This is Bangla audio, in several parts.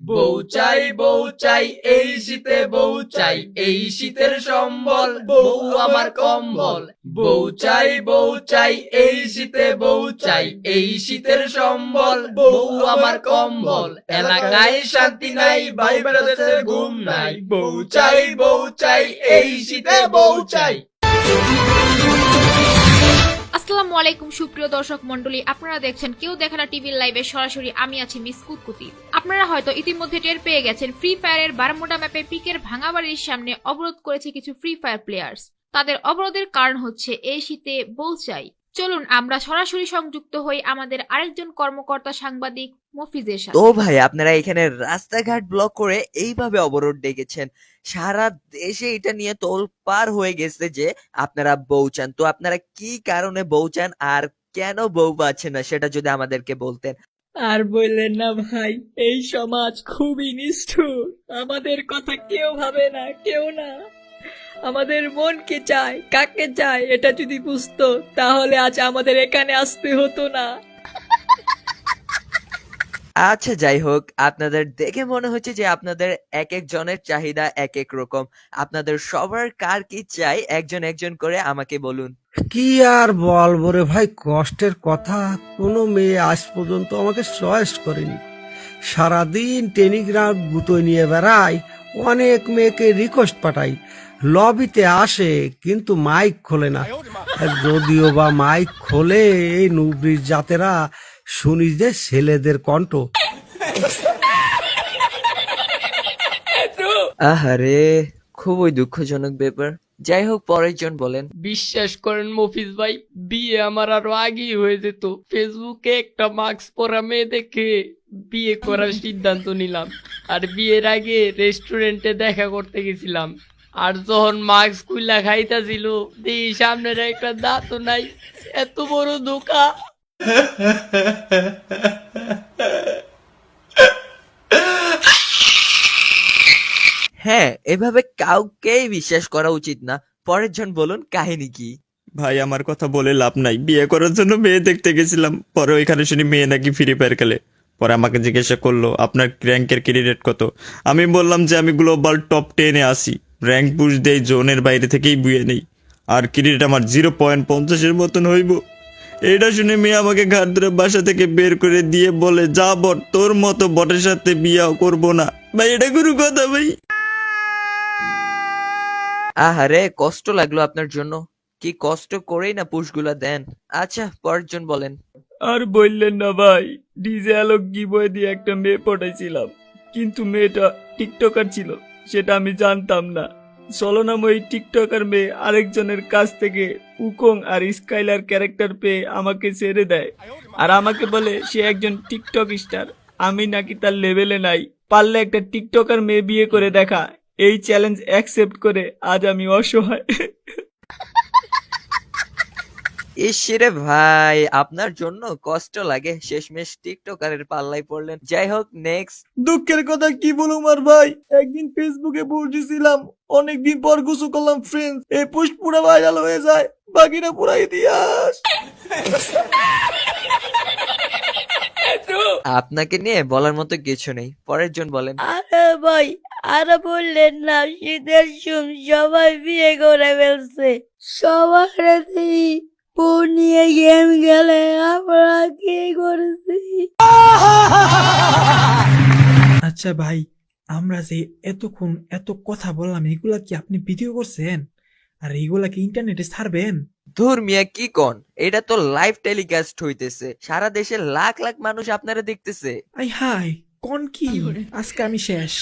বউ চাই বউ চাই, এই শীতে বউ চাই, এই শীতের সম্বল, বউ আমার কম্বল। বউ চাই বউ চাই, এই শীতে বউ চাই, এই শীতের সম্বল, বউ আমার কম্বল। এলাকায় শান্তি নাই ভাই বেড়াতে ঘুম নাই। বউ চাই বউ চাই, এই শীতে বউ চাই। আসসালামু আলাইকুম, সুপ্রিয় দর্শক মন্ডলী আপনারা দেখছেন কেউ দেখে না টিভির লাইভে সরাসরি আমি আছি মিস কুতকুতি। আপনারা হয়তো ইতিমধ্যে টের পেয়ে গেছেন ফ্রি ফায়ারের বারমোডা ম্যাপে পিকের ভাঙাবাড়ির সামনে অবরোধ করেছে কিছু ফ্রি ফায়ার প্লেয়ার্স তাদের অবরোধের কারণ হচ্ছে এই শীতে বউ চাই। চলুন আমরা সরাসরি সংযুক্ত হই আমাদের আরেকজন কর্মকর্তা সাংবাদিক মফিজের সাথে। তো ভাই আপনারা এখানে রাস্তাঘাট ব্লক করে এইভাবে অবরোধ ডেকেছেন। সারা দেশে এটা নিয়ে তোল পার হয়ে গেছে যে আপনারা বউ চান। তো আপনারা কি কারণে বউ চান আর কেন বউ পাচ্ছেন না সেটা যদি আমাদেরকে বলতেন। আর বললেন না ভাই এই সমাজ খুবই নিষ্ঠুর। আমাদের কথা কেউ ভাবে না কেউ না। আমাদের মনকে চায় কাকে চায় এটা যদি বুঝতো তাহলে আজ আমাদের এখানে আসতে হতো না। আচ্ছা যাই হোক আপনাদের দেখে মনে হচ্ছে যে আপনাদের এক এক জনের চাহিদা এক এক রকম। আপনাদের সবার কার কি চাই একজন একজন করে আমাকে বলুন। কি আর বলব রে ভাই কষ্টের কথা কোনো মেয়ে আজ পর্যন্ত আমাকে চয়েস করেনি। সারাদিন টেলিগ্রাম গুতোয় নিয়ে বেড়াই অনেক মেয়েকে রিকোয়েস্ট পাঠাই লবিতে আসে কিন্তু মাইক খোলে না। যদিও বা মাইক খোলে এই নুবরির জাতেরা শুনি যে ছেলেদের কণ্ঠ। আহারে খুবই দুঃখজনক ব্যাপার। যাই হোক পরের জন বলেন। বিশ্বাস করেন মফিজ ভাই বিয়ে আমার আরও আগেই হয়ে যেত। ফেসবুকে একটা মাস্ক পরা মেয়ে দেখে বিয়ে করার সিদ্ধান্ত নিলাম। আর বিয়ের আগে রেস্টুরেন্টে দেখা করতে গেছিলাম। আর যখন মাস্ক খুইলা খাইতাছিল দেখি সামনের একটা দাঁতও নাই এত বড় ধোকা। হ্যাঁ এভাবে কাউকেই বিশ্বাস করা উচিত না। পরের জন বলুন কাহিনী কি? ভাই আমার কথা বলে লাভ নাই। বিয়ে করার জন্য মেয়ে দেখতে গেছিলাম। পরে ওইখানে শুনি মেয়ে নাকি ফ্রি ফায়ার খেলে। পরে আমাকে জিজ্ঞাসা করল আপনার র্যাঙ্কের ক্রেডিট কত? আমি বললাম যে আমি গ্লোবাল টপ টেনে আসি। র্যাঙ্ক পুশ দেই জোনের বাইরে থেকেই বুয়ে নেই। আর ক্রেডিট আমার জিরো পয়েন্ট পঞ্চাশের মতন হইব। এটা শুনে মেয়ে আমাকে ঘাট ধরে বাসা থেকে বের করে দিয়ে বলে যা বট তোর মতো বটের সাথে বিয়াও করব না। ভাই এটা কোনো কথা ভাই। আহারে কষ্ট লাগল আপনার জন্য। কি কষ্ট করেই না পুষগুলা দেন। আচ্ছা পরের জন বলেন। আর বললেন না ভাই ডিজে আলোক গিবয় দিয়ে একটা মেয়ে পটাইছিলাম। কিন্তু মেয়েটা টিকটকার ছিল। সেটা আমি জানতাম না। চলনাময়ী টিকটকার মেয়ে আরেকজনের কাছ থেকে উকং আর স্কাইলার ক্যারেক্টার পেয়ে আমাকে ছেড়ে দেয়। আর আমাকে বলে, সে একজন টিকটক স্টার। আমি নাকি তার লেভেলে নাই। পারলে একটা টিকটকার মেয়ে বিয়ে করে দেখা। এই চ্যালেঞ্জ অ্যাকসেপ্ট করে আজ আমি অসহায়। ইসিরে ভাই আপনার জন্য কষ্ট লাগে। শেষমেশ টিকটকারের পাল্লাই পড়লেন। যাই হোক নেক্সট দুঃখের কথা কি বলুম আর ভাই? একদিন ফেসবুকে বসেছিলাম অনেকদিন পর গুছু করলাম ফ্রেন্ডস এই পোস্ট পুরা ভাইরাল হয়ে যায়। বাকিটা পুরা ইতিহাস। আপনাকে নিয়ে বলার মতো কিছু নেই। পরের জন বলেন। আরে ভাই আরে বললেন না শীতের সুম সবাই বিয়ে করে ফেলছে। সবার বউ নিয়ে গেম গেলে আমরা কি করেছি? আচ্ছা ভাই আমরা যে এতক্ষণ এত কথা বললাম এগুলা কি আপনি ভিডিও করছেন? আর এগুলা কি ইন্টারনেটে ছাড়বেন? ধুর মিয়া কি কন? এটা তো লাইভ টেলিকাস্ট হইতেছে। সারা দেশে লাখ লাখ মানুষ আপনারা দেখতেছে। আই হাই কোন কি? আজকে আমি শেষ।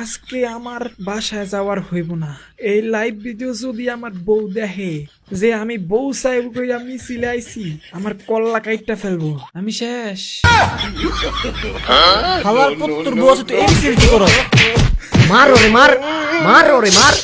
আজকে আমার বাসায় যাওয়ার হইব না। এই লাইভ ভিডিও যদি আমার বউ দেখে যে আমি বউ সাহেব কই আমি সিলাইছি আমার কল্লা কাইটটা ফেলব। আমি শেষ। খাবার পুত্র বউ আছে তুই এমসিল কি করো। মার ওরে মার। মার ওরে মার।